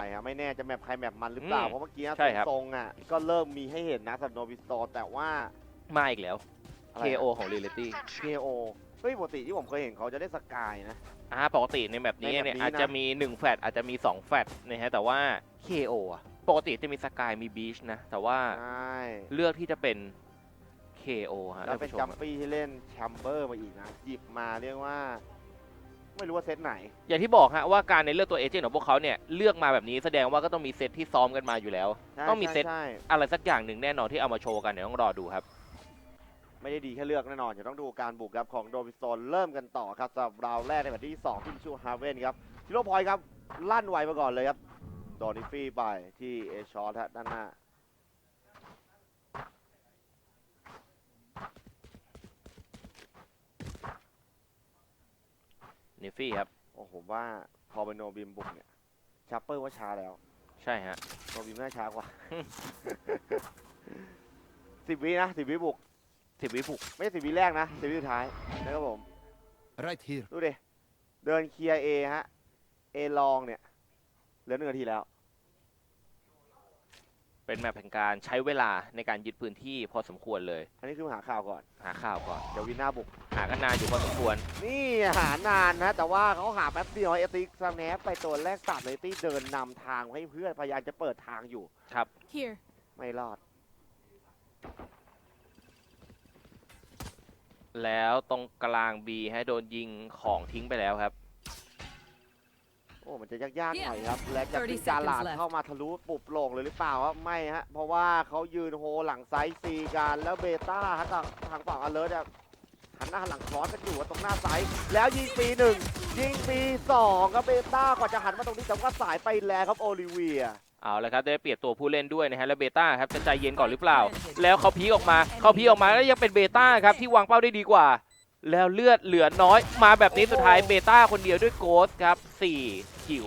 ช่ครับไม่แน่จะแมปใครแมปมันหรือเปล่า อืมเพราะเมื่อกี้ใช่ครับ ทรงๆอะก็เริ่มมีให้เห็นนะสำหรับโนบิสโตแต่ว่า มาอีกแล้ว อะไร KO ของ Reality KO เฮ้ยปกติที่ผมเคยเห็นเขาจะได้สกายนะ อ่าปกติในแบบนี้ในแบบเนี่ยนี้อาจจะนะ มี 1 แฟลตอาจจะมี 2 แฟลตนะฮะแต่ว่า KO อะปกติจะมีสกายมีบีชนะ แต่ว่าใช่เลือกที่จะเป็น KO ฮะแล้วท่านเป็นผู้ชจัมมอะ ปี้ที่เล่นแชมเบอร์มาอีกนะหยิบมาเรียกว่า ไม่รู้ว่าเซตไหน อย่างที่บอกฮะว่าการในเลือกตัวเอเจนต์ของพวกเขาเนี่ยเลือกมาแบบนี้แสดงว่าก็ต้องมีเซตที่ซ้อมกันมาอยู่แล้วใช่ต้องมีใช่เซตใช่อะไรสักอย่างหนึ่งแน่นอนที่เอามาโชว์กันเดี๋ยวต้องรอดูครับ ไม่ได้ดีแค่เลือกแน่นอนจะต้องดูการบุกครับของโดบิโซนเริ่มกันต่อครับสำหรับราวแรกในวันที่2ที่ชูฮาเวนครับชิโร่พอยต์ครับลั่นไวมาก่อนเลยครับโดนิฟี่ไปที่เอชอตฮะด้านหน้า นิฟฟี่ครับ โอ้ผมว่าพอเป็นโนบิมบุกเนี่ยชัปเปอร์ว่าช้าแล้วใช่ฮะ โนบิมน่าช้ากว่า สิบวินะสิบวิบุก สิบวิบุก ไม่ใช่สิบวิแรกนะสิบวิสุดท้ายนะครับผม Right here. ดูดิเดินเคลียร์เอฮะเอลองเนี่ยเหลือหนึ่งนาทีแล้ว เป็นแมปแห่งการใช้เวลาในการยึดพื้นที่พอสมควรเลย อันนี้คือมาหาข่าวก่อน หาข่าวก่อน เดี๋ยววินหน้าบุก หากันนานอยู่พอสมควร นี่หานานนะ แต่ว่าเขาหาแป๊บเดียวเอติกสแนปไปตัวแรกตัดเลยตี้เดินนำทางให้เพื่อนพยายามจะเปิดทางอยู่ Here. ไม่รอด แล้วตรงกลาง B ให้โดนยิงของทิ้งไปแล้วครับโอ้มันจะยากๆ Yeah. หน่อยครับ และจะ30ขึ้นการลาด seconds left. เข้ามาทะลุปุบโลงเลยหรือเปล่าครับไม่ฮะ เพราะว่าเขายืนโฮหลังไซส์ซีกันแล้วเบต้าฮะทางทางฝั่งอเลิร์เนี่ยหันหน้าหันหลังคลอสกันอยู่ตรงหน้าไซส์แล้วยิงปีหนึ่งยิงปีสองครับเบต้ากว่าจะหันมาตรงนี้แต่ว่าสายไปแล้วครับโอลิเวียเอาละครับได้เปรียบตัวผู้เล่นด้วยนะฮะแล้วเบต้าครับจะใจเย็นก่อนหรือเปล่า แล้วเขาพีคออกมาเขาพีคออกมาแล้วยังเป็นเบต้าครับที่วางเป้าได้ดีกว่า แล้วเลือดเหลือน้อยมาแบบนี้สุดท้ายเบต้าคนเดียวด้วยโกสครับ4 คิว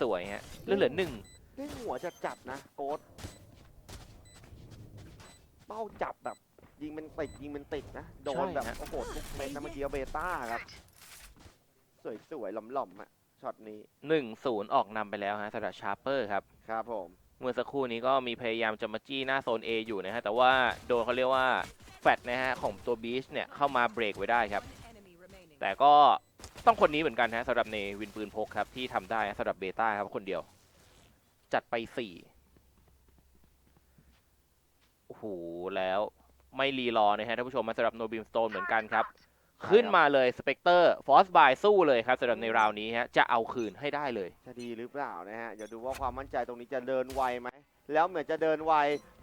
สวยๆฮะเลือดเหลือหนึ่งเล่นหัวจะจัดนะโกดเป้าจับแบบ ยิงเป็นติดยิงเป็นติดนะ โดนแบบโอ้โหทุกเม็ดนะเมื่อกี้เอาเบต้าครับ สวยๆหล่อมๆอะช็อตนี้หนึ่งศูนย์ออกนำไปแล้วฮะสำหรับชาร์เปอร์ครับครับผม เมื่อสักครู่นี้ก็มีพยายามจะมาจี้หน้าโซน A อยู่นะฮะ แต่ว่าโดนเขาเรียกว่าแฟตนะฮะของตัวบีชเนี่ยเข้ามาเบรกไว้ได้ครับ Enemy remaining. แต่ก็ ต้องคนนี้เหมือนกันฮะสำหรับในวินปืนพกครับ ที่ทำได้สำหรับเบต้าครับคนเดียว จัดไปสี่โอ้โหแล้วไม่รีรอนะฮะท่านผู้ชมมาสำหรับโนบิมสโตนเหมือนกันครับ ขึ้นมาเลยสเปกเตอร์ฟอสบายสู้เลยครับสำหรับในราวนี้ฮะจะเอาคืนให้ได้เลย จะดีหรือเปล่านะฮะ เดี๋ยวดูว่าความมั่นใจตรงนี้จะเดินไวไหม แล้วเหมือนจะเดินไว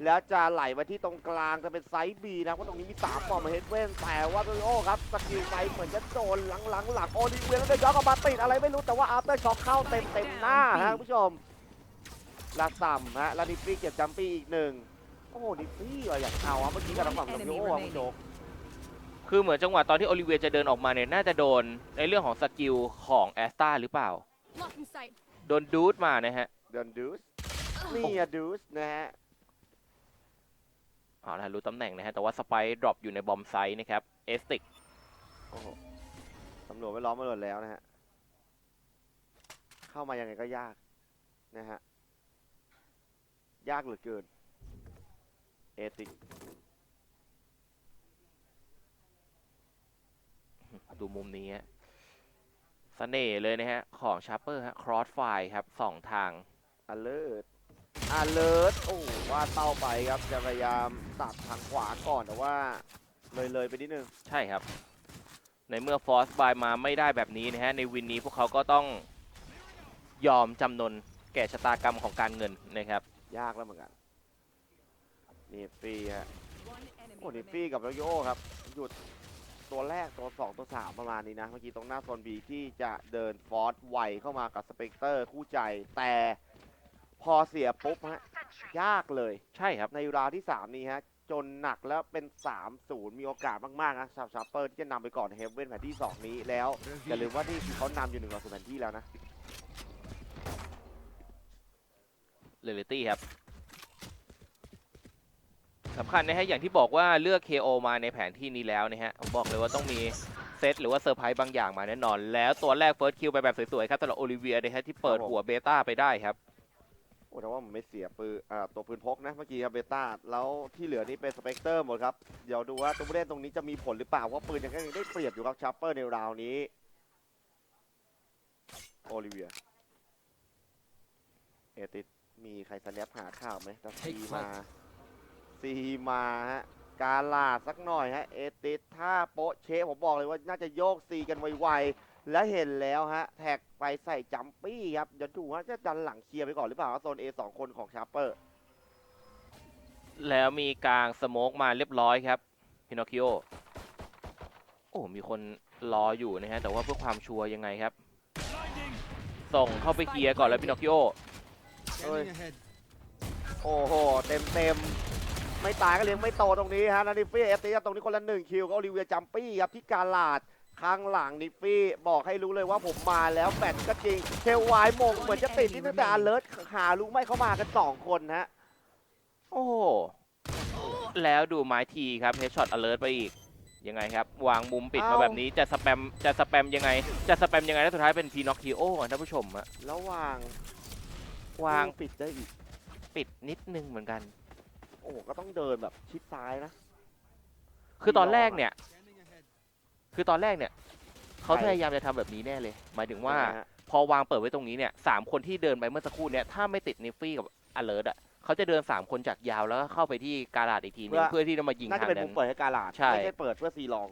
แล้วจะไหลมาที่ตรงกลางจะเป็นไซส์บีนะเพราะตรงนี้มีสามปอมมาเฮดเว่นแต่ว่าโโอ้ครับสกิลไปเหมือนจะโดนหลังหลังๆหลังโอลิเวียแล้วเดย้อนกลับมาติดอะไรไม่รู้แต่ว่าอาร์เตอร์ช็อคเข้าเต็มเต็มๆหน้าฮะคุณผู้ชมลาซัมฮะล้วนิฟี่เก็บจัมปี้อีกหนึ่งโอ้โหนิฟี่อะอยากเอาอะเมื่อกี้กับทางฝั่งโนบิโอ้อะคุณโจ คือเหมือนจังหวะตอนที่โอลิเวียจะเดินออกมาเนี่ยน่าจะโดนในเรื่องของสกิลของแอสตาหรือเปล่า Blocking sight. โดนดูดมานะฮะเดินดูสนี่อะดูสนะฮะเอาละรู้ตำแหน่งนะฮะ แต่ว่าสไปดรอปอยู่ในบอมไซต์นะครับ เอสติกโอ้โหตำรวจไม่ล้อมมาหมดแล้วนะฮะ เข้ามายังไงก็ยากนะฮะ ยากเหลือเกิน เอติก ดูมุมนี้ฮะเสน่ห์เลยนะฮะ ของชาร์เปอร์ฮะครอสไฟครับสองทาง alert alert โอ้ว่าเต้าไปครับ จะพยายามตัดทางขวาก่อนแต่ว่า เลยเลยไปนิดนึง ใช่ครับ ในเมื่อฟอสบายมาไม่ได้แบบนี้นะฮะ ในวินนี้พวกเขาก็ต้องยอมจำนนแก่ชะตากรรมของการเงินนะครับ ยากแล้วเหมือนกันนี่ฟรีฮะ One enemy โอ้นี่ฟ remaining. รีกับโรโยครับ หยุด ตัวแรกตัวสองตัวสามประมาณนี้นะ เมื่อกี้ตรงหน้าโซนบีที่จะเดินฟอร์สไวเข้ามากับสเปกเตอร์คู่ใจแต่พอเสียปุ๊บฮะยากเลยใช่ครับในราวที่ 3 นี้ฮะ จนหนักแล้วเป็น 3-0 มีโอกาสมากๆนะชาวชาเปอร์ที่จะนำไปก่อนเฮฟเว่นแผนที่ 2 นี้แล้วอย่าลืมว่านี่คือเขานำอยู่หนึ่งต่อศูนย์แผนที่แล้วนะ เรลิตี้ครับ สำคัญนะฮะอย่างที่บอกว่าเลือก KO มาในแผนที่นี้แล้วนะฮะผมบอกเลยว่าต้องมีเซตหรือว่าเซอร์ไพรส์บางอย่างมาแน่นอน แล้วตัวแรกเฟิร์สคิวไปแบบสวยๆครับสำหรับโอลิเวียนะฮะที่เปิดครับผมหัวเบต้าไปได้ครับโอ้แต่ว่ามันไม่เสียปืนอ่าตัวปืนพกนะเมื่อกี้ครับเบต้าแล้วที่เหลือนี่เป็นสเปกเตอร์หมดครับเดี๋ยวดูว่าตัวผู้เล่นตรงนี้จะมีผลหรือเปล่าว่าปืนยังได้เปรียบอยู่ครับชาร์เปอร์ในราวนี้โอลิเวียเอติดมีใครสแนปหาข่าวไหมแต่ซีมา ซีมาฮะการลาดสักหน่อยฮะเอติดถ้าโป๊ะเชะผมบอกเลยว่าน่าจะโยกซีกันไวๆและเห็นแล้วฮะแท็กไปใส่จัมปี้ครับเดี๋ยวดูว่าจะดันหลังเคลียร์ไปก่อนหรือเปล่าครับโซน A สองคนของชาร์เปอร์ แล้วมีกลางสโมกมาเรียบร้อยครับพินอคคิโอโอ้มีคนรออยู่นะฮะแต่ว่าเพื่อความชัวร์ยังไงครับ ส่งเข้าไปเคลียร์ก่อนแล้วพินอคคิโอ Scanning ahead. โอ้โห เต็มเต็มๆ ไม่ตายก็เลี้ยงไม่โตตรงนี้ฮะนานิฟี่เอฟตีตรงนี้คนละหนึ่งคิวก็โอลิเวียจัมปี้ครับที่การลาดข้างหลังนิฟฟี่บอกให้รู้เลยว่าผมมาแล้วแบตก็จริงเทลไวายมงเหมือนจะติดที่ตั้งแต่อเลิร์หารู้ไหมเขามากันสองคนฮะโอ้โหแล้วดูไม้ทีครับเฮดช็อตอเลิร์ไปอีกยังไงครับ วางมุมปิดมาเอ้าแบบนี้จะสแปมจะสแปมยังไง จะสแปมยังไงแล้วสุดท้ายเป็นพีนอคคิโอท่านผู้ชมอะแล้ววาง วางปิดได้อีก ปิดนิดนึงเหมือนกันโอ้โหก็ต้องเดินแบบชิดซ้ายนะ คือตอนแรกเนี่ย Scanning ahead. คือตอนแรกเนี่ยเขาใช่พยายามจะทำแบบนี้แน่เลย หมายถึงว่า ใช่ไหมฮะ พอวางเปิดไว้ตรงนี้เนี่ยสามคนที่เดินไปเมื่อสักครู่เนี่ยถ้าไม่ติดนิฟฟี่กับอเลิร์อะเขาจะเดินสามคนจากยาวแล้วก็เข้าไปที่การาดอีกทีนึงเพื่อที่จะมายิงน่าทาจะงเป็นนั้มุนมเปิดให้การลาดใช่ ไม่ใช่เปิดเพื่อซีลอง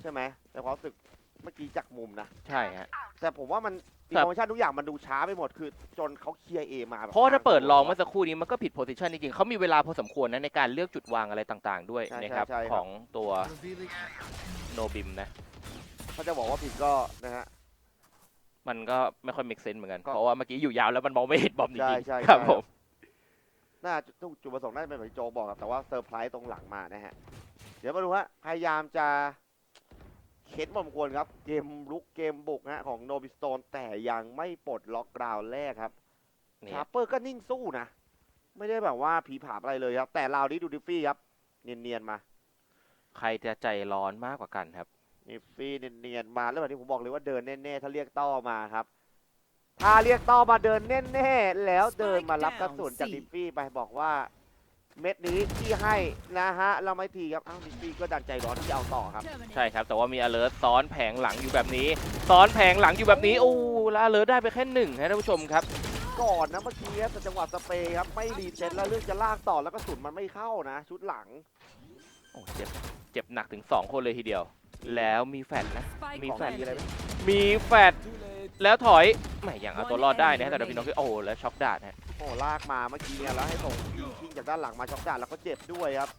ใช่ไหมแต่ความรู้สึก เมื่อกี้จากมุมนะ ใช่ฮะ แต่ผมว่ามันคอิรับนโฟชันทุกอย่างมันดูช้าไปหมดคือจนเขาเคลียร์เอมาแบบเพราะว่าถ้าเปิดลองกเมื่อสักครู่นี้มันก็ผิดโพซิชันจริงๆเขามีเวลาพอสมควรนะในการเลือกจุดวางอะไรต่างๆ ด้วยใช่นะครับใช่ใช่ครับของตัว Revealing. โนบิมนะเขาจะบอกว่าผิดก็นะฮะมันก็ไม่ค่อย make sense เหมือนกันก็เพราะว่าเมื่อกี้อยู่ยาวแล้วมันมองไม่เห็นบอมจใช่ริงใช่ๆครับใช่ผมน่าจะจุดประสงค์น่าจะเป็นแบบที่โจบอกครับแต่ว่าเซอร์ไพรส์ตรงหลังมานะฮะ เดี๋ยวมาดูฮะพยายามจะ เข็นพอสมควรครับ เกมลุกเกมบุกฮะของโนบิสโตนแต่ยังไม่ปลดล็อกกราวแรกครับนี่ชาร์เปอร์ก็นิ่งสู้นะ ไม่ได้แบบว่าผีผามอะไรเลยครับ แต่ราวนี้ดูดิฟฟี่ครับ เนียนๆมา ใครจะใจร้อนมากกว่ากันครับดิฟฟี่เนียนๆมาแล้วแบบนี้ผมบอกเลยว่าเดินแน่ๆถ้าเรียกต้อมาครับ ถ้าเรียกต้อมาเดินแน่ๆแล้วเดินมารับกระสุนจากดิฟฟี่ไปบอกว่า เม็ดนี้ที่ให้นะฮะเราไม่ทีครับอ้าวดิฟฟี่ก็ดันใจร้อนที่เอาต่อครับ Terminate. ใช่ครับ แต่ว่ามี alert ซ้อนแผงหลังอยู่แบบนี้ ซ้อนแผงหลังอยู่แบบนี้โอ้แล้ว alert ได้ไปแค่หนึ่งฮะท่านผู้ชมครับก่อนนะเมื่อกี้ครับแต่จังหวะสเปรย์ครับไม่รีเซ็ตแล้วเรื่องจะลากต่อแล้วกระสุนมันไม่เข้านะ ชุดหลังโอ้เจ็บเจ็บหนักถึง 2 คนเลยทีเดียว แล้วมีแฟดนะ Spike มีของแฟดดีอะไรไหม planted. มีแฟด แล้วถอยแหม่ยังเอาตัวรอดได้นะแต่เดยวพี่น้องคือโอ้โหแล้วช็อกดาดฮะ โอ้ลากมาเมื่อกี้เนี่ยแล้วให้ส่งคิงจากด้านหลังมาช็อกดาดแล้วก็เจ็บด้วยครับ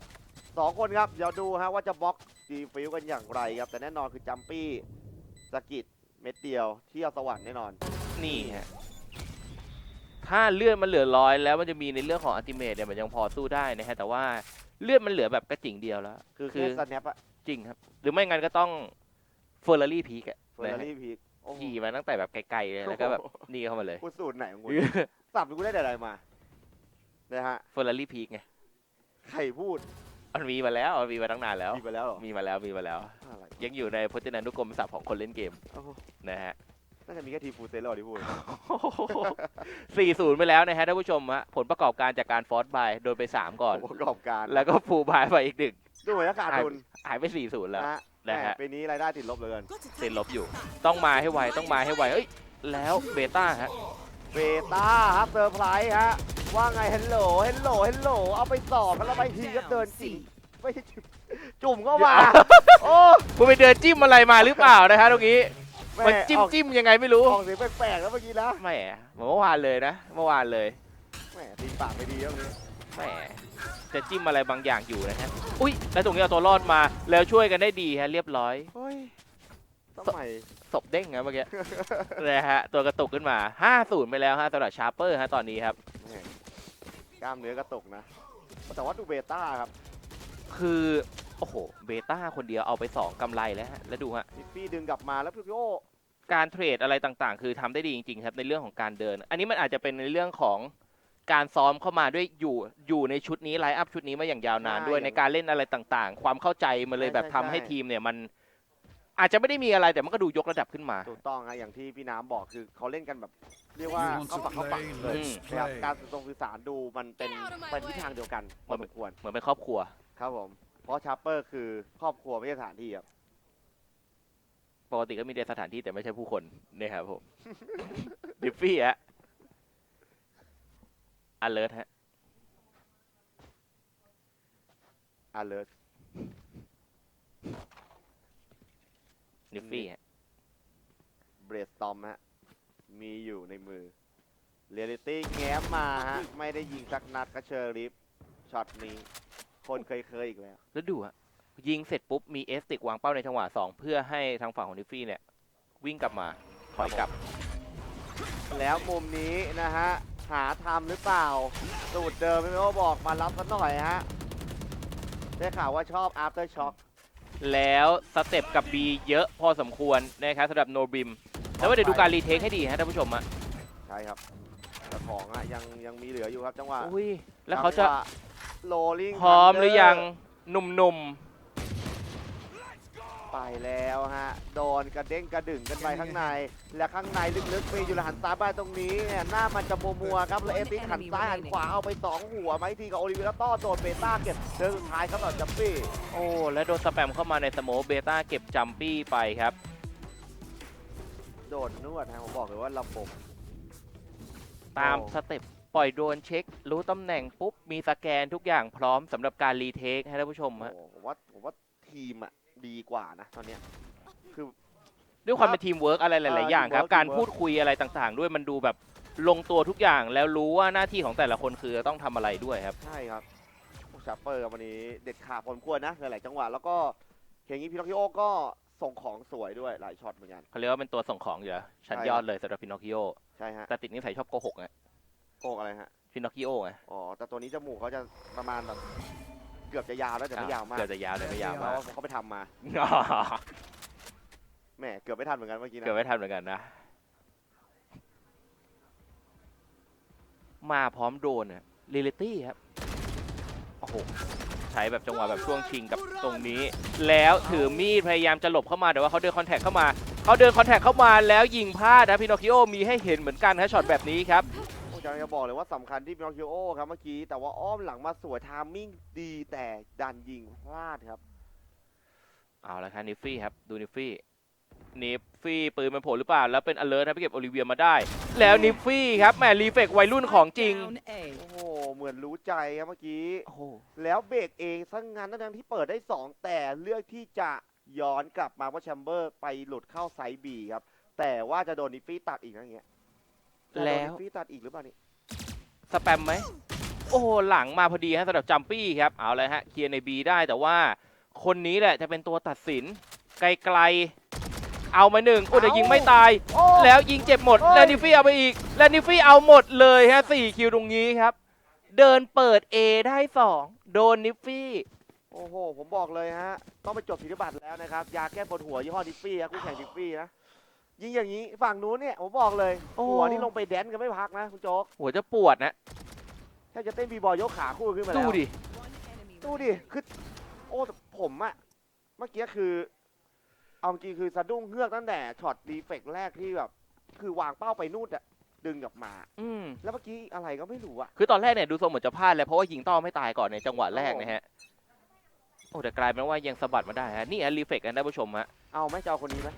สองคนครับเดี๋ยวดูฮะว่าจะบล็อกดีฟิวกันอย่างไรครับแต่แน่นอนคือจัมปี้สกิดเม็ดเดียวที่เอาสวรรค์แน่นอน นี่ฮะ ถ้าเลือดมันเหลือร้อยแล้วมันจะมีในเรื่องของอัติเมตเนี่ยมันยังพอสู้ได้นะฮะ แต่ว่าเลือดมันเหลือแบบกระจิ่งเดียวแล้ว คือคืแค่อสแนปอะจริงครับ หรือไม่งั้นก็ต้องเฟอร์รารี่พีกอะเฟอร์รารี่พีคโอ้โห ขี่มาตั้งแต่แบบไกลๆเลยแล้วก็แบบนี่เข้ามาเลยกูสูตรไหนของกูสับกูได้แต่อะไรมานะฮะเฟอร์รารี่พีกไงใครพูดมันมีมาแล้วมันมีมาตั้งนานแล้วมีไปแล้วเหรอมีมาแล้วมีมาแล้วอะไรยังอยู่ในพจนานุกรมศัพท์ของคนเล่นเกมโอ้โหนะฮะน่าจะมีแค่ทีมฟูลเซลล์ที่พูด4-0 ไปแล้วนะฮะท่านผู้ชมฮะผลประกอบการจากการฟอร์สบายโดนไป 3 ก่อน ประกอบการ แล้วก็ฟูลบายไปอีกหนึ่งดูเหมือนจะขาดทุนหายไป 4-0 แล้ว นะฮะนะฮะแหมปีนี้รายได้ติดลบเหลยติดลบอยู่ ต้องมาให้ไวต้องมาให้ไวเอ้ยแล้วเบต้าฮะเบต้าครับเซอร์ไพรส์ฮะ ว่าไงฮัลโหลฮัลโหลฮัลโหลเอาไปสอบแล้วไปทีก็เดินจีไม่ใช่จุ่มจุ่มเข้ามา โอ้คุณไปเดินจิ้มอะไรมาหรือเปล่านะฮะตรงนี้แม่มันจิ้มออกจิ้มยังไงไม่รู้ออกเสียงแปลกๆแล้วเมื่อกี้นะแหมเหมือนเมื่อวานเลยนะ เมื่อวานเลยแหมตีปากไม่ดีแล้วนี้แหม จะจิ้มอะไรบางอย่างอยู่นะฮะ อุ้ย แล้วตรงนี้เอาตัวรอดมา แล้วช่วยกันได้ดีฮะ เรียบร้อย เฮ้ยสมัยศพเด้งนะเมื่อกี้ นะฮะ ตัวกระตุกขึ้นมา 5-0 ไปแล้วฮะสำหรับชาร์เปอร์ฮะตอนนี้ครับ แหมกล้ามเนื้อกระตกนะ แต่ว่าดูเบต้าครับคือ โอ้โห เบต้าคนเดียวเอาไป 2กำไรแล้วฮะ แล้วดูฮะทิฟฟี่ดึงกลับมาแล้วพี่โอการเทรดอะไรต่างๆ คือทำได้ดีจริงๆครับในเรื่องของการเดิน อันนี้มันอาจจะเป็นในเรื่องของ การซ้อมเข้ามาด้วยอยู่อยู่ในชุดนี้ไลฟ์อัพชุดนี้มาอย่างยาวนานด้วยในการเล่นอะไรต่างๆ ความเข้าใจมันเลยแบบทำให้ทีมเนี่ยมัน อาจจะไม่ได้มีอะไรแต่มันก็ดูยกระดับขึ้นมา ถูกต้องฮะอย่างที่พี่น้ำบอกคือเขาเล่นกันแบบเรียกว่า You want เข้า to ปักเข้าปัก play? เลย Let's นะครับ play. การสื่อสื่อสารดูมันเป็นเป็นทิศทางเดียวกันพอสมควรเหมือนเป็นครอบครัว ครับผมเพราะชาร์เปอร์คือครอบครัวไม่ใช่สถานที่ครับ ปกติก็มีในสถานที่แต่ไม่ใช่ผู้คนนะครับผม ดิฟฟี่ฮะ อเลิร์ฮะ alert ดิฟฟี่ฮะ brainstorm ฮะ มีอยู่ในมือ reality แง้มมาฮะ ไม่ได้ยิงสักนัดก็เชอริฟช็อตนี้ คนเคยเคยๆอีกแล้ว แล้วดูอะยิงเสร็จปุ๊บ มีเอสติกวางเป้าในจังหวะสองเพื่อให้ทางฝั่งของดิฟฟี่เนี่ย วิ่งกลับมา ถอยกลับ แล้วมุมนี้นะฮะ หาทำหรือเปล่า สูตรเดิมไม่รู้บอกมารับสักหน่อยฮะ ได้ข่าวว่าชอบ after shock แล้วสเต็ปกับ B เยอะพอสมควรนะครับสำหรับโนบิมแต่ว่าเดี๋ยวดูการรีเทคให้ดีฮะท่านผู้ชมอะใช่ครับแต่ของอะยังยังมีเหลืออยู่ครับจังหวะอุ้ยแล้วเขาจะโรลิงพร้อมหรือยังหนุ่ม ไปแล้วฮะ โดนกระเด้งกระดึงกันไปข้างใน และข้างในลึกๆมีอยู่แล้วหันซ้ายไปตรงนี้เนี่ยหน้ามันจะมัวๆครับแล้วเอติกหันซ้ายหันขวาเอาไปสองหัวไหมทีกับโอลิเวียต้อโดนเบต้าเก็บเดินสุดท้ายครับสำหรับจัมปี้ๆโอ้แล้วโดนสแปมเข้ามาในสโมเบต้าเก็บจัมปี้ไปครับ โดนนวดฮะผมบอกเลยว่าระบบตามโอ้สเต็ปปล่อยโดรนเช็ค รู้ตำแหน่งปุ๊บ มีสแกนทุกอย่างพร้อมสำหรับการรีเทคให้ท่านผู้ชมฮะโอ้ผมว่าผมว่าทีมอะ ดีกว่านะตอนเนี้ยคือ ด้วยความเป็นทีมเวิร์กอะไรหลายเอๆออย่างครับ teamwork การ teamwork พูดคุยอะไรต่างๆ ด้วยมันดูแบบลงตัวทุกอย่างแล้วรู้ว่าหน้าที่ของแต่ละคนคือต้องทำอะไรด้วยครับ ใช่ครับชาร์เปอร์วันนี้เด็ดขาดพอสมควรนะหลายๆจังหวะแล้วก็เห็นอย่างนี้พี่ล็อกคิโอก็ส่งของสวยด้วยหลายช็อตเหมือนกัน เขาเรียกว่าเป็นตัวส่งของอยู่แล้วชั้นใช่ ยอดเลยสำหรับพินอคคิโอใช่ฮะแต่ติดนิสัยชอบโกหกไงโกงอะไรฮะ พินอคคิโอไง อ๋อแต่ตัวนี้จมูกเขาจะประมาณแบบ เกือบจะยาวแล้วแต่ไม่ยาวมากเกิดจะยาวแต่ไม่ยาวเพมาก ราะว่าเขาไปทำมาแหมเกือบไม่ทันเหมือนกันเมื่อกี้นะเกิดไม่ทันเหมือนกันนะ มาพร้อมโดรนอะเรลิตี้ครับ โอ้โห ใช้แบบจังหวะแบบช่วงชิงกับตรงนี้ แล้วถือมีดพยายามจะหลบเข้ามาแต่ว่าเขาเดินคอนแทคเข้ามา เขาเดินคอนแทคเข้ามาแล้วยิงพลาดนะพินอคคิโอมีให้เห็นเหมือนกันฮะช็อตแบบนี้ครับ ผมจะบอกเลยว่าสำคัญที่พินอคคิโอครับเมื่อกี้ แต่ว่าอ้อมหลังมาสวยทามมิ่งดีแต่ดันยิงพลาดครับเอาละครับนิฟฟี่ครับดูนิฟฟี่นิฟฟี่ปืนมันโผล่หรือเปล่า แล้วเป็นอเลิร์นะไปเก็บโอลิเวียมาได้ แล้วนิฟฟี่ครับแหมรีเฟกวัยรุ่นของจริง Down A. โอ้โหเหมือนรู้ใจครับเมื่อกี้ โอ้โหแล้วเบรกเองซะงั้นทั้งๆที่เปิดได้ 2 แต่เลือกที่จะย้อนกลับมาเพราะแชมเบอร์ไปหลุดเข้าไซบีครับ แต่ว่าจะโดนนิฟฟี่ตัดอีกนะอย่างเงี้ยจะโดน แล้วนิฟฟี่ตัดอีกหรือเปล่านี่สแปมไหม โอ้โหหลังมาพอดีฮะสำหรับจัมปี้ครับ เอาเลยฮะ เคลียร์ในบีได้แต่ว่าคนนี้แหละจะเป็นตัวตัดสิน ไกลๆ เอามาหนึ่งโอ้แต่ยิงไม่ตายโอ้แล้วยิงเจ็บหมดเฮ้ยแล้วนิฟฟี่เอาไปอีก แล้วนิฟฟี่เอาหมดเลยฮะสี่คิวตรงนี้ครับ เดินเปิด A ได้สองโดนนิฟฟี่โอ้โห ผมบอกเลยฮะ ต้องไปจดสิทธิบัตรแล้วนะครับ ยาแก้ปวดหัวยี่ห้อดิฟฟี่ครับคู่แข่งดิฟฟี่นะ ยิงอย่างนี้ฝั่งนู้นเนี่ยผมบอกเลยโอ้ หัวนี่ลงไปแดนกันไม่พักนะคุณโจ๊กหัวจะปวดนะแทบจะเต้นบีบอยยกขาคู่ขึ้นมาแล้วดูดิ One enemy ดูดิ คือ โอ้แต่ผมอะเมื่อกี้คือ เอาจริงๆคือสะดุ้งเฮือกตั้งแต่ช็อตรีเฟกแรกที่แบบ คือวางเป้าไปนู่นอะดึงกลับมา อืม แล้วเมื่อกี้อะไรก็ไม่รู้อะคือตอนแรกเนี่ยดูทรงเหมือนจะพลาดเลยเพราะว่ายิงต้อไม่ตายก่อนในจังหวะแรกนะฮะ โอ้แต่กลายเป็นว่ายังสะบัดมาได้ฮะ นี่ฮะรีเฟกกันได้านผู้ชมฮะ เอาไหมจะเอาคนนี้ไหม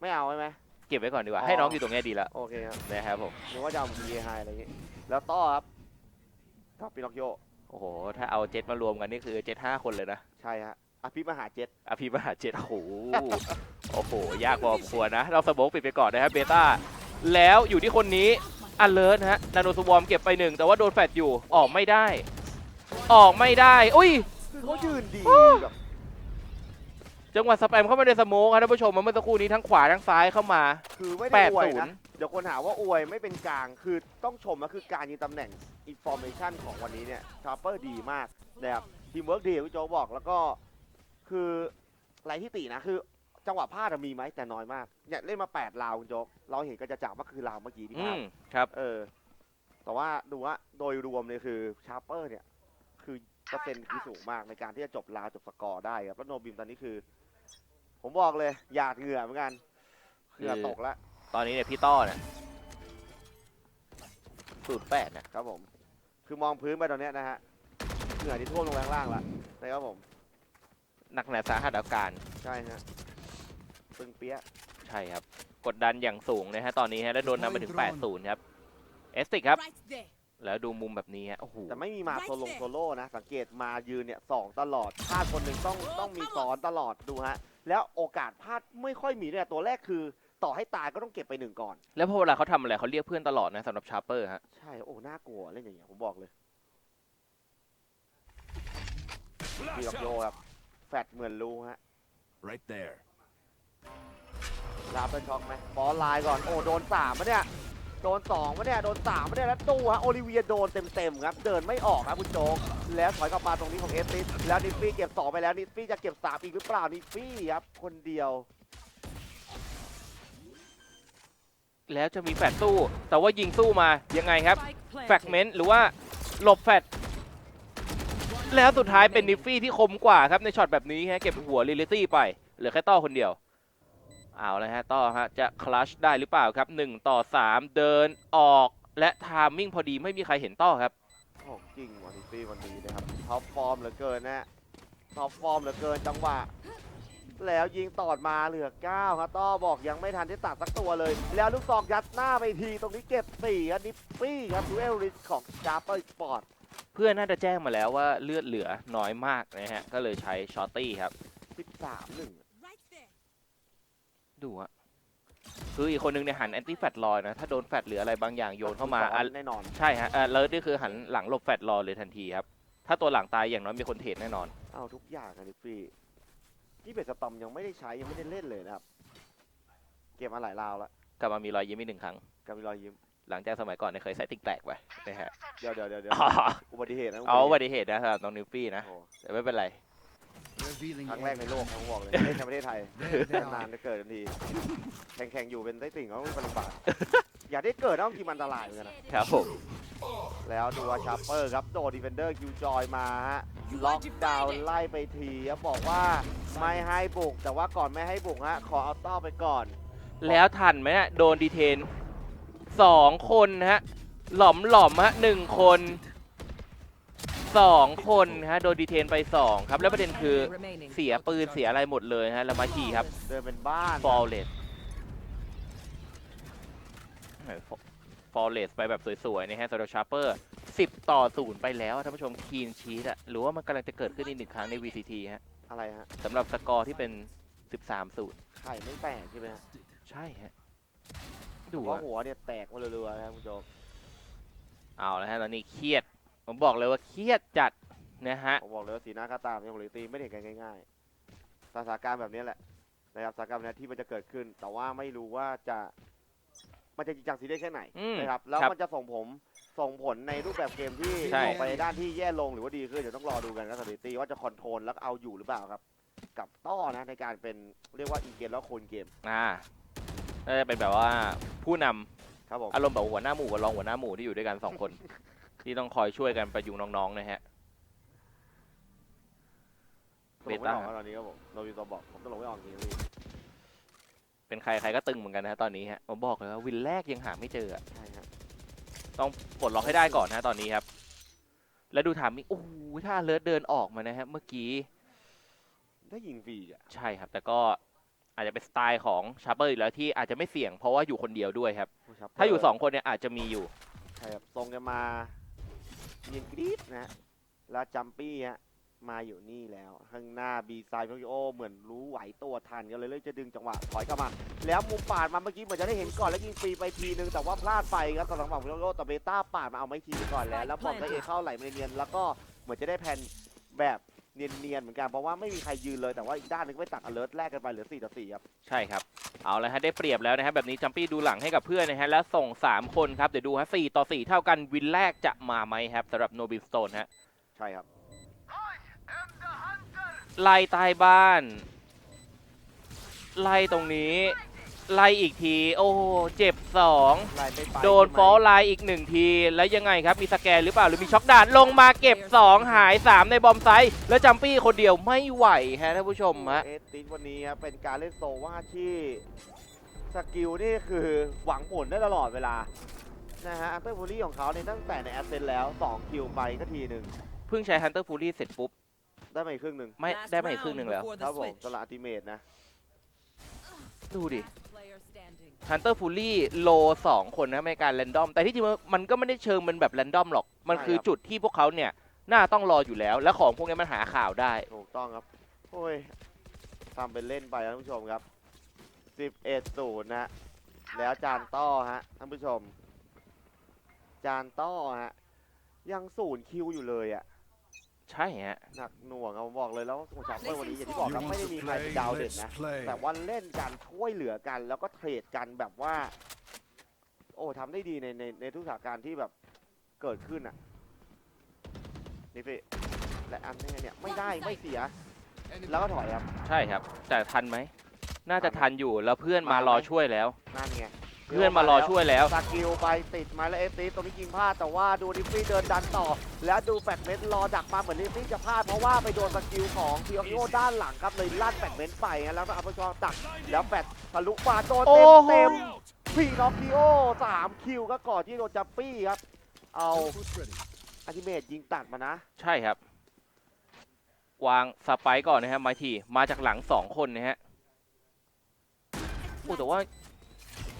ไม่เอาใช่ไหม เก็บไว้ก่อนดีกว่าอ๋อให้น้องอยู่ตรงเนี้ยดีละโอเคครับนะครับผมนึกว่าจะเอาบีไฮอะไรอย่างงี้ แล้วต่อครับท็อปปินอคโยโอ้โห ถ้าเอาเจ็ตมารวมกันนี่คือเจ็ตห้าคนเลยนะ ใช่ฮะอภิมหาเจ็ดอภิมหาเจ็ตโอ้โห โอ้โห ยากพอสมควรนะ เราสโมกปิดไปก่อนนะครับเบต้า แล้วอยู่ที่คนนี้อเลิร์ฮะ นาโนสวอมเก็บไปหนึ่งแต่ว่าโดนแฟดอยู่ ออกไม่ได้ ออกไม่ได้ อุ้ย คือเขายืนดีแบบ จังหวะสแปมเข้ามาในสโมกครับท่านผู้ชมเมื่อสักครู่นี้ทั้งขวาทั้งซ้ายเข้ามา คือไม่แปได้ดอวยศูนนะย์เดี๋ยวคนหาว่าอวยไม่เป็นกลาง คือต้องชมนะคือการยิงตำแหน่งอินฟอร์เมชันของวันนี้เนี่ยชาร์เปอร์ดีมากนะครับทีมเวิร์กดีพี่โจกบอกแล้วก็คืออะไรที่ตินะคือจังหวะพลาดอะมีไหมแต่น้อยมากเนี่ยเล่นมา8ราวคุณโจ๊กเราเห็นก็จะจับว่าคือราวเมื่อกี้ที่พอืลาดมครับเออแต่ว่าดูว่าโดยรวมเนี่ยคือชาร์เปอร์เนี่ยคือเปอร์เซ็นต์คือสูงมากในการที่จะจบราวจบสกอร์ได้ครับแล้วโนบิมตอนนี้คือ ผผมบอกเลยหยาดเหงื่อเหมือนกันเหงื่อคือตกแล้วตอนนี้เนี่ยพี่ต้อเนี่ยสูตรแปดเนี่ยครับผม คือมองพื้นไปตอนเนี้ยนะฮะเหงื่อที่ท่วมลงไปข้างล่างละนะครับผมหนักหนาสาหัสอาการใช่ฮะปึ้งเปี้ยะใช่ครับ กดดันอย่างสูงนะฮะตอนนี้ฮะแล้วโดนนำมาถึง 8-0 ครับเอสติกครับ Right there. แล้วดูมุมแบบนี้ฮะโอ้โหแต่ไม่มีมา Right โซลง there โซโล่นะ สังเกตมายืนเนี่ยสองตลอดพลาดคนหนึ่งต้องต้องมีซ้อนตลอดดูฮะ แล้วโอกาสพลาดไม่ค่อยมีเนี่ยตัวแรกคือ ต่อให้ตายก็ต้องเก็บไปหนึ่งก่อน แล้วพอเวลาเขาทำอะไรเขาเรียกเพื่อนตลอดนะสำหรับชาร์เปอร์ฮะ ใช่ โอ้น่ากลัวเล่นอย่างเงี้ยผมบอกเลยมีกับโยครับแฟดเหมือนรู้ฮะ Right there. ลาเป็นช็อกไหมบอลไลน์ก่อนโอ้โดนสามมะเนี่ย โดนสองมะเนี่ยโดนสามมะเนี่ยแล้วตู้ฮะโอลิเวียโดนเต็มๆครับเดินไม่ออกครับคุณโจ๊กแล้วถอยกลับมาตรงนี้ของเอสติสแล้วนิฟฟี่เก็บสองไปแล้วนิฟฟี่จะเก็บสามอีกหรือเปล่านิฟฟี่ครับคนเดียว แล้วจะมีแฟดสู้ แต่ว่ายิงสู้มายังไงครับ Spike แฟกเมนต์หรือว่าหลบแฟดแล้วสุดท้ายเป็นนิฟฟี่ที่คมกว่าครับในช็อตแบบนี้ฮะเก็บหัวลิลิตี้ไปเหลือแค่ต้อคนเดียว เอาเลยฮะต้อฮะจะคลัชได้หรือเปล่าครับ 1 ต่อ 3 เดินออกและทามมิ่งพอดีไม่มีใครเห็นต้อครับโอ้จริงว่ะนิฟฟี่วันนี้นะครับท็อปฟอร์มเหลือเกินนะท็อปฟอร์มเหลือเกินจังหวะ แล้วยิงตอดมาเหลือ9ครับต้อบอกยังไม่ทันได้ตัดสักตัวเลย แล้วลูกซองยัดหน้าไปทีตรงนี้เก็บ4ครับนิฟฟี่ครับดูเอลริสของจาร์เปอร์สปอร์ตเพื่อนน่าจะแจ้งมาแล้วว่าเลือดเหลือน้อยมากนะฮะก็เลยใช้ช็อตตี้ครับ13 1 Right there. ดูฮะคืออีกคนนึงเนี่ยหันแอนตี้แฟตลอยนะ ถ้าโดนแฟตหรืออะไรบางอย่างโยนเข้ามาอะแน่นอน ใช่ฮะเออเลิร์ดนี่คือหันหลังหลบแฟตรอเลยทันทีครับ ถ้าตัวหลังตายอย่างน้อยมีคนเทรดแน่นอน เอาทุกอย่างอะนิฟฟี่นี่เบสสตอมยังไม่ได้ใช้ยังไม่ได้เล่นเลยนะครับ เก็บมาหลายราวแล้วกลับมามีรอยยิ้มอีกหนึ่งครั้ง กับมีรอยยิ้ม หลังจากสมัยก่อนเนี่ยเคยใส่ติ๊กแตกไปนะฮะเดี๋ยวเดี๋ยวเดี๋ยวเดี๋ยวอ๋ออุบัติเหตุนะเอาอุบับัติเหตุติเหตุนะสำหรับน้องนิวฟี่นะโอ้แต่ไม่เป็นไร Revealing ครั้งแรกในโลกนะผมบอกเลยเล่นในประเทศไทย There they นาน are. จะเกิดทันทีแข่งๆอยู่เป็นไส้ติ่งเขาเป็นลำบากอยากได้เกิดต้องกินอันตรายเหมือนกันนะครับผม แล้วดูว่าชาร์เปอร์ครับโดดดีเฟนเดอร์คิวจอยมาฮะล็อกดาวน์ไล่ไปทีครับบอกว่าไม่ให้บุก แต่ว่าก่อนไม่ให้บุกฮะขอเอาต้อไปก่อน แล้วทันไหมฮะโดนดีเทนสองคนนะฮะหลอมหลอมๆฮะหนึ่งคน สองคนฮะโดนดีเทนไปสองครับ แล้วประเด็นคือ remaining. เสียปืนเสียอะไรหมดเลยฮะแล้วมาทีครับเดินเป็นบ้านฟอลเลสฟอลเลสไปแบบสวยๆนะฮะสำหรับชาร์เปอร์10 ต่อ 0 ไปแล้วท่านผู้ชมคีนชีตอะหรือว่ามันกำลังจะเกิดขึ้นอีกหนึ่งครั้งใน VCT ฮะอะไรฮะสำหรับสกอร์ที่เป็น 13 0ไข่ไม่แตกใช่ไหมฮะใช่ฮะดูว่าอะหัวเนี่ยแตกมาเรือๆนะครับคุณโจเอาแล้วฮะตอนนี้เครียด ผมบอกเลยว่าเครียดจัดนะฮะ ผมบอกเลยว่าสีหน้าค่าตามยังโรลิตีไม่ได้เห็นกันง่ายๆสถานการณ์แบบนี้แหละนะครับสถานการณ์แบบนี้ที่มันจะเกิดขึ้น แต่ว่าไม่รู้ว่าจะมันจะจริงจังซีเรียสแค่ไหนอืมนะครับแล้วครับมันจะส่งผมส่งผลในรูปแบบเกมที่ใช่ ออกไปในด้านที่แย่ลงหรือว่าดีขึ้นเดี๋ยวต้องรอดูกันครับสถิติว่าจะคอนโทรลแล้วเอาอยู่หรือเปล่าครับ กับต้อนะในการเป็นเรียกว่าอีเกมแล้วโคนเกมอ่าน่าจะเป็นแบบว่าผู้นำครับผม อารมณ์แบบหัวหน้าหมู่กับรองหัวหน้าหมู่ที่อยู่ด้วยกันสองคน ที่ต้องคอยช่วยกันประยุงน้องๆนะฮะ ตลกไม่ออกครับตอนนี้ครับผมโนบิโตบอกผมตลกไม่ออกจริงๆพี่เป็นใครใครก็ตึงเหมือนกันนะฮะตอนนี้ฮะผมบอกเลยว่าวินแรกยังหาไม่เจออะใช่ครับต้องปลดล็อกให้ได้ก่อนนะตอนนี้ครับ แล้วดูถามมิโอ้โหถ้าเลิศเดินออกมานะฮะเมื่อกี้ ได้ยิงฟรีอะใช่ครับ แต่ก็อาจจะเป็นสไตล์ของชาร์เปอร์อีกแล้วที่อาจจะไม่เสี่ยงเพราะว่าอยู่คนเดียวด้วยครับถ้าอยู่สองคนเนี่ยอาจจะมีอยู่ ใช่ครับทรงกันมา เนียนกรี๊ดนะฮะแล้วจัมปี้ฮะมาอยู่นี่แล้วข้างหน้าบีไซน์พิโอเหมือนรู้ไหวตัวทันกันเลยเลยจะดึงจังหวะถอยกลับมาแล้วมุมปาดมาเมื่อกี้เหมือนจะได้เห็นก่อนแล้วยิงฟรีไปทีนึงแต่ว่าพลาดไปครับตอนหรับฝั่งพิโอแต่เบต้าปาดมาเอาไม่ทีก่อนแล้วแล้วบอลก็เอเข้าไหลมเนียนแล้วก็เหมือนจะได้แผ่นแบบ เนียนๆเหมือนกันเพราะว่าไม่มีใครยืนเลยแต่ว่าอีกด้านหนึงก็ไปตัดอเลิร์แลกกันไปเหลือ4ต่อ4ครับใช่ครับ เอาละฮะได้เปรียบแล้วนะครับแบบนี้จัมปี้ดูหลังให้กับเพื่อนนะฮะแล้วส่ง 3 คนครับ เดี๋ยวดูฮะ4ต่อ 4 เท่ากันวินแรกจะมาไหมครับสำหรับโนบิลสโตนฮะใช่ครับ ไล่ใต้บ้าน ไล่ตรงนี้ ไล่อีกที โอ้โหเจ็บสองไล่ไม่ไปโดนใช่ไหมฟอลไลน์อีกหนึ่งที แล้วยังไงครับ มีสแกนหรือเปล่า หรือมีช็อกดานลงมาเก็บ 2 หาย 3 ในบอมไซต์แล้วจัมปี้คนเดียวไม่ไหวฮะท่านผู้ชมฮะ เอสติสวันนี้ครับเป็นการเล่นโซว่าที่สกิลนี่คือหวังผลได้ตลอดเวลา นะฮะอันเตอร์ฟูรี่ของเขาเนี่ยตั้งแต่ในแอสเซนแล้ว 2 คิวไปก็ทีหนึ่งเพิ่งใช้ฮันเตอร์ฟูรี่เสร็จปุ๊บ ได้มาอีกครึ่งหนึ่งไม่ได้มาอีกครึ่งหนึ่งแล้ว ครับผมสละอัลติเมตนะ ดูดิ Player standing. ฮันเตอร์ฟูลี่โลสองคนนะในการแรนดอม แต่ที่จริงมันก็ไม่ได้เชิงเป็นแบบแรนดอมหรอก มันคือจุดที่พวกเขาเนี่ย น่าต้องรออยู่แล้ว และของพวกนี้มันหาข่าวได้ ถูกต้องครับ โอ้ยทำเป็นเล่นไปท่านผู้ชมครับ 11ศูนย์นะฮะแล้วจานต้อฮะท่านผู้ชม จานต้อฮะ ยังศูนย์คิวอยู่เลยอะ ใช่ฮะหนักหน่วงเอาบอกเลยแล้วของชาเปอร์วันนี้อย่างที่บอก You ครับ want ไม่ได้ to มีใครเป็น play? ดาวเด่น Let's นะ play. แต่วันเล่นกันช่วยเหลือกัน แล้วก็เทรดกันแบบว่า โอ้ทำได้ดีในในในทุกสถานการณ์ที่แบบเกิดขึ้นอะนี่พี่และอันนี้เนี่ยไม่ได้ไม่เสีย แล้วก็ถอยครับ ใช่ครับ แต่ทันไหม น่าจะทันอยู่แล้วเพื่อนมารอช่วยแล้ว นั่นไง เพื่อนมารอช่วยแล้ว สกิลไปติดมาแล้วเอฟซีตรงนี้ยิงพลาดแต่ว่าดูดิฟฟี่เดินดันต่อ แล้วดูแฟกเมนต์รอดักมาเหมือนดิฟฟี่จะพลาดเพราะว่าไปโดนสกิลของพีอโอด้านหลังครับเลยลั่นแฟกเมนต์ไปฮะแล้วก็อัพชอตักแล้วแฟดทะลุมาโดนโอ้เต็มโหเต็มพีนอคิโอสามคิวก็ก่อนที่โดนจับปี้ครับ เอา Foot's ready. อัติเมตยิงตัดมานะ ใช่ครับ วางสไปค์ก่อนนะครับไมทีมาจากหลังสองคนนะฮะโอ้แต่ว่า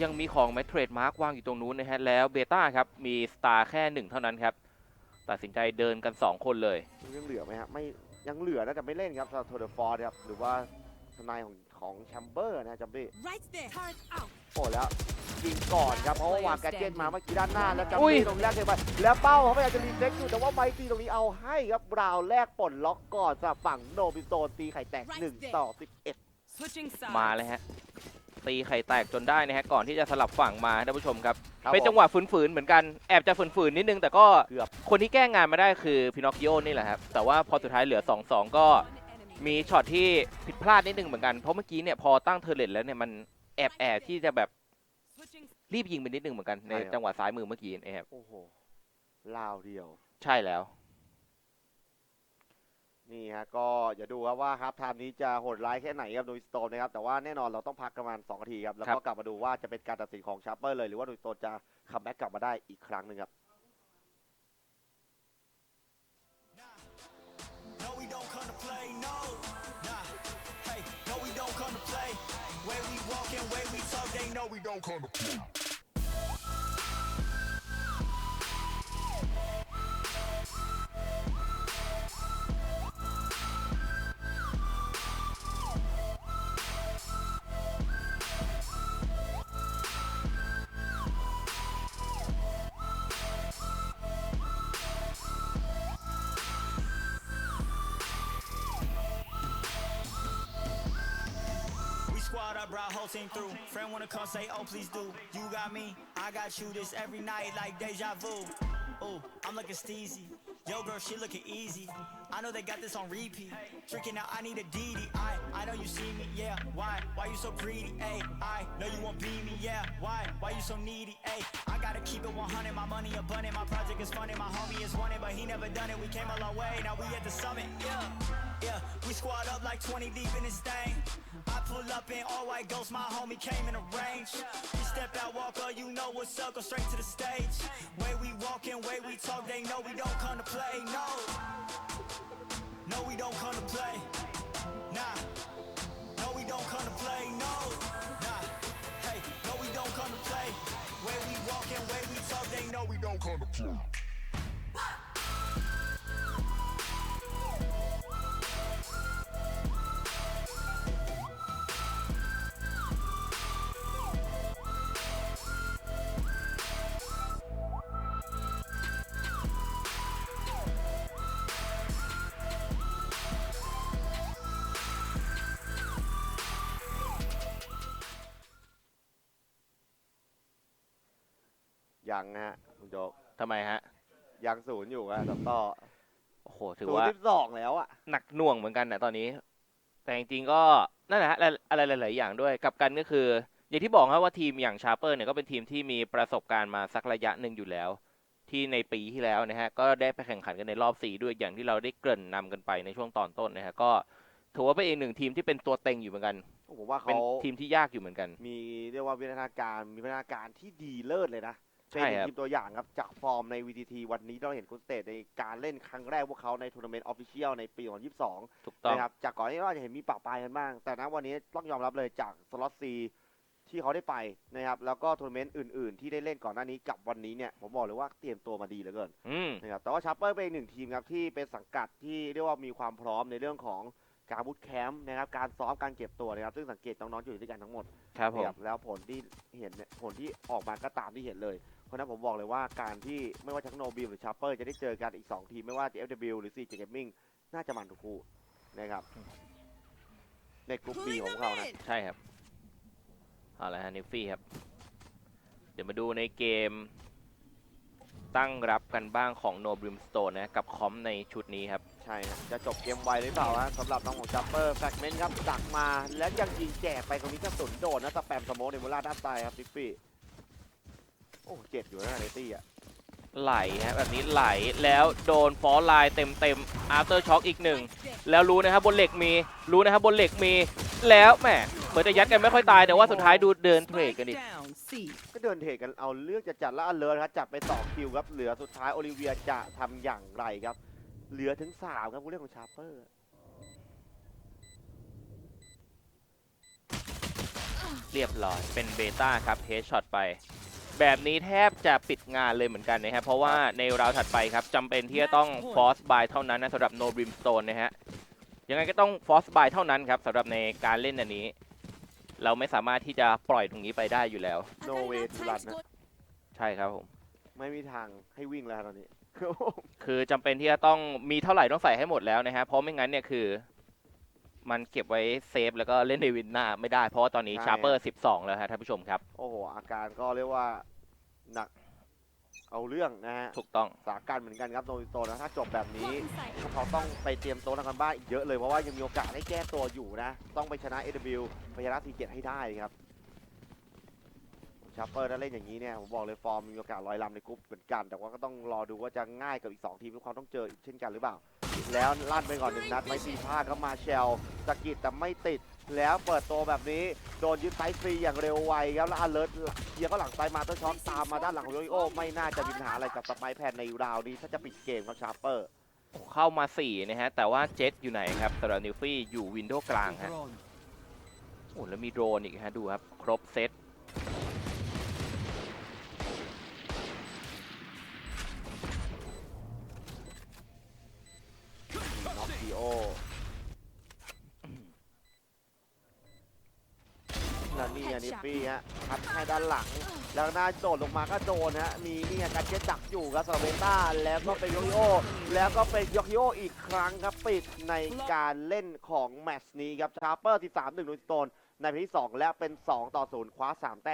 ยังมีของแมทเทรดมาร์กวางอยู่ตรงนู้นนะฮะแล้วเบต้าครับมีสตาร์แค่หนึ่งเท่านั้นครับตัดสินใจเดินกัน 2 คนเลย ยังเหลือไหมฮะไม่ยังเหลือนะแต่ไม่เล่นครับสำหรับโทเดฟอร์ดครับหรือว่าทนายของของแชมเบอร์นะจับปี้ Right there. Turret out. โอ้แล้วยิงก่อนครับเพราะว่าวางแกดเจ็ตมาเมื่อกี้ด้านหน้าแล้วจับอุ้ยปี้ตรงแรกเลยไปแล้วเป้าเขาพยายามจะรีเซ็ตอยู่แต่ว่าไมตีตรงนี้เอาให้ครับบราวน์แรกปลดล็อกก่อนสำหรับฝั่งโนบิโซนตีไข่แตกหนึ่งต่อสิบเอ็ด Switching มา sides. เลยฮะ ตีไข่แตกจนได้นะฮะก่อนที่จะสลับฝั่งมาท่านผู้ชมครับครับเป็นจังหวะฝืนๆเหมือนกันแอบจะฝืนๆนิดนึง แต่ก็เกือบคนที่แก้งานมาได้คือพินอคคิโอนี่แหละครับแต่ว่าพอสุดท้ายเหลือ 2-2 ก็ One enemy. มีช็อตที่ผิดพลาดนิดนึงเหมือนกันเพราะเมื่อกี้เนี่ยพอตั้งเทอร์เลตแล้วเนี่ยมันแอบแอบที่จะแบบ Switching. รีบยิงไปนิดนึงเหมือนกันในใช่ครับ จังหวะซ้ายมือเมื่อกี้นะครับโอ้โหลาวเดียว ใช่แล้ว นี่ฮะก็อย่าดูครับว่าครับไทม์นี้จะโหดร้ายแค่ไหนครับโดยสโตนนะครับแต่ว่าแน่นอนเราต้องพักประมาณ2นาทีครับแล้วครัก็บกลับมาดูว่าจะเป็นการตัดสินของชาร์เปอร์เลยหรือว่าโดยสโตนจะคัมแบ็กกลับมาได้อีกครั้งหนึ่งครับ No, we don't come to play, no. Nah, hey, no, we don't come to play. Way we walk and way we talk, they know we don't come to play. We brought whole team through. Friend wanna come say, oh please do. You got me, I got you. This every night like deja vu. Ooh, I'm looking steezy. Yo, girl, she looking easy. I know they got this on repeat. Freaking out, I need a DD. I, I know you see me, yeah. Why? Why you so greedy? Ayy, I know you won't be me, yeah. Why? Why you so needy? Ayy, I gotta keep it 100. My money abundant, my project is funded. My homie is wanted, but he never done it. We came a long way, now we at the summit, yeah. Yeah, we squad up like 20 deep in this thing. I pull up in all white ghost, my homie came in a range. We step out, walk up, you know what's up, go straight to the stage. Way we walk and way we talk, they know we don't come to play, no. No, we don't come to play, nah. No, we don't come to play, no. Nah, hey, no, we don't come to play. Way we walk and way we talk, they know we don't come to play. ยังนะฮะคุณโจ๊กทำไมฮะ ยังศูนย์อยู่ฮะต่อต่อโอ้โห ถือศูนว่าย์สิบสองแล้วอะ หนักหน่วงเหมือนกันนะตอนนี้ แต่จริงๆก็นั่นแหละฮะอะไรอะไรหลายๆอย่างด้วยกับกันก็คือ อย่างที่บอกครับว่าทีมอย่างชาร์เปอร์เนี่ยก็เป็นทีมที่มีประสบการณ์มาสักระยะหนึ่งอยู่แล้ว ที่ในปีที่แล้วนะฮะ ก็ได้ไปแข่งขันกันในรอบสี่ด้วยอย่างที่เราได้เกริ่นนำกันไปในช่วงตอนต้นนะฮะก็ถือว่าเป็นอีกหนึ่งทีมที่เป็นตัวเต็งอยู่เหมือนกัน ผมว่าเป็นเขาทีมที่ยากอยู่เหมือนกัน มีเรียกว่าวิทยาการมีพัฒนาการที่ดีเลิศเลยนะ ใช่เป็นครับ ทีมตัวอย่างครับจากฟอร์มใน VTT วันนี้เราเห็นคุณสเตทในการเล่นครั้งแรกพวกเขาในทัวร์นาเมนต์ออฟฟิเชียลในปี 2022 ถูกต้อง นะครับจากก่อนที่เราจะเห็นมีปะปลายกันบ้าง แต่ณวันนี้ต้องยอมรับเลยจากสล็อตซีที่เขาได้ไปนะครับแล้วก็ทัวร์นาเมนต์อื่นๆ ที่ได้เล่นก่อนหน้านี้กับวันนี้เนี่ยผมบอกเลยว่าเตรียมตัวมาดีเหลือเกินอืม นะครับแต่ว่าชาร์เปอร์เป็นอีกหนึ่งทีมครับที่เป็นสังกัดที่เรียกว่ามีความพร้อมในเรื่องของการบูตแคมป์นะครับการซ้อมการเก็บตัวนะครับซึ่งสังเกตน้องๆอยู่ด้วยกันทั้งหมดครับผมนะครับแล้วผลที่เห็นเนี่ยผลที่ออกมาก็ตามที่เห็นเลย เพราะนั้นผมบอกเลยว่าการที่ไม่ว่าทั้งโนบิลหรือชาร์เปอร์จะได้เจอกันอีก 2 ทีม ไม่ว่าจะ FW หรือ CJ Gaming น่าจะมันทุกคู่นะครับ ในกลุ่ม B ของเขานะใช่ครับเอาละฮะนิฟฟี่ครับ เดี๋ยวมาดูในเกม ตั้งรับกันบ้างของ No Brimstone นะกับคอมในชุดนี้ครับ ใช่ฮะจะจบเกมไวหรือเปล่าฮะสำหรับน้องของชาร์เปอร์แฟกเมนต์ครับดักมา แล้วยังยิงแจกไปตรงนี้กระสุนโดนนะสแปมสโมกในมูล่าด้านใต้ครับดิฟฟี่ โอ้เจ็บอยู่นะเนตี้อะไหลฮะแบบนี้ไหลแล้วโดนฟอลไลน์เต็มเต็มอาร์เตอร์ช็อคอีกหนึ่งแล้วรู้นะครับบนเหล็กมีรู้นะครับบนเหล็กมีแล้วแหมเหมือนจะยัดกันไม่ค่อยตายแต่ว่าสุดท้ายดูเดินเทรดกันดิ down. C. ก็เดินเทรดกันเอาเรื่องจะจัดแล้วอันเลิศครับจัดไปสองคิวครับเหลือสุดท้ายโอลิเวียจะทำอย่างไรครับ เหลือถึงสามครับผู้เล่นของชาร์เปอร์เรียบร้อยเป็นเบต้าครับเฮดช็อตไป แบบนี้แทบจะปิดงานเลยเหมือนกันนะครับ เพราะว่าในราวถัดไปครับจำเป็นที่จะต้องฟอสบายเท่านั้นนะสำหรับ No Brimstone นะฮะยังไงก็ต้องฟอสบายเท่านั้นครับสำหรับในการเล่นอันนี้ เราไม่สามารถที่จะปล่อยตรงนี้ไปได้อยู่แล้ว โนเวทูรันนะใช่ครับผม ไม่มีทางให้วิ่งแล้วตอนนี้ คือจำเป็นที่จะต้องมีเท่าไหร่ต้องใส่ให้หมดแล้วนะฮะเพราะไม่งั้นเนี่ยคือ มันเก็บไว้เซฟแล้วก็เล่นในวินหน้าไม่ได้ เพราะว่าตอนนี้ชาร์เปอร์12 แล้วฮะท่านผู้ชมครับ โอ้โห อาการก็เรียกว่าหนักเอาเรื่องนะฮะถูกต้องสาการเหมือนกันครับโนบิโตนะถ้าจบแบบนี้ Blocking sight. พวกเขาต้องไปเตรียมตัวทางการบ้านอีกเยอะเลย เพราะว่ายังมีโอกาสให้แก้ตัวอยู่นะ ต้องไปชนะ AW ไปชนะทีเให้ได้ครับ ชาร์เปอร์ถ้าเล่นอย่างนี้เนี่ยผมบอกเลยฟอร์มมีโอกาสลอยลำในกรุ๊ปเหมือนกัน แต่ว่าก็ต้องรอดูว่าจะง่ายกับอีก 2 ทีมที่เขาต้องเจออีกเช่นกันหรือเปล่า แล้วลั่นไปก่อนหนึ่งนัดไม่ตีพลาดก็มาเชลสกิดแต่ไม่ติด แล้วเปิดตัวแบบนี้โดนยึดไซส์ฟรีอย่างเร็วไวครับแล้วอเลิร์ตเคลียก็หลังไซด์มาต้นช็อตตามมาด้านหลังของโยริโอไม่น่าจะมีปัญหาอะไรกับสไปแพนในราวนี้ถ้าจะปิดเกมครับชาร์เปอร์เข้ามา4นะฮะแต่ว่าเจ็ตอยู่ไหนครับสำหรับนิวฟี่อยู่วินโดว์กลางฮะโอ้แล้วมีโดรนอีกฮะดูครับครบเซต น็อกซีโอแล้วนี่อันนี้ ฟรีฮะพัดให้ด้านหลัง แล้วหน้าโดดลงมาก็โดนฮะมีนี่การเช็ดดักอยู่ครับสำหรับเบต้าแล้วก็เป็นโยริโอแล้วก็เป็นโยริโออีกครั้งครับปิดในการเล่นของแมตช์นี้ครับชาร์เปอร์ 13 1นูนสโดนในเพลที่ 2 และเป็น 2 ต่อ 0 คว้า 3 แต้ม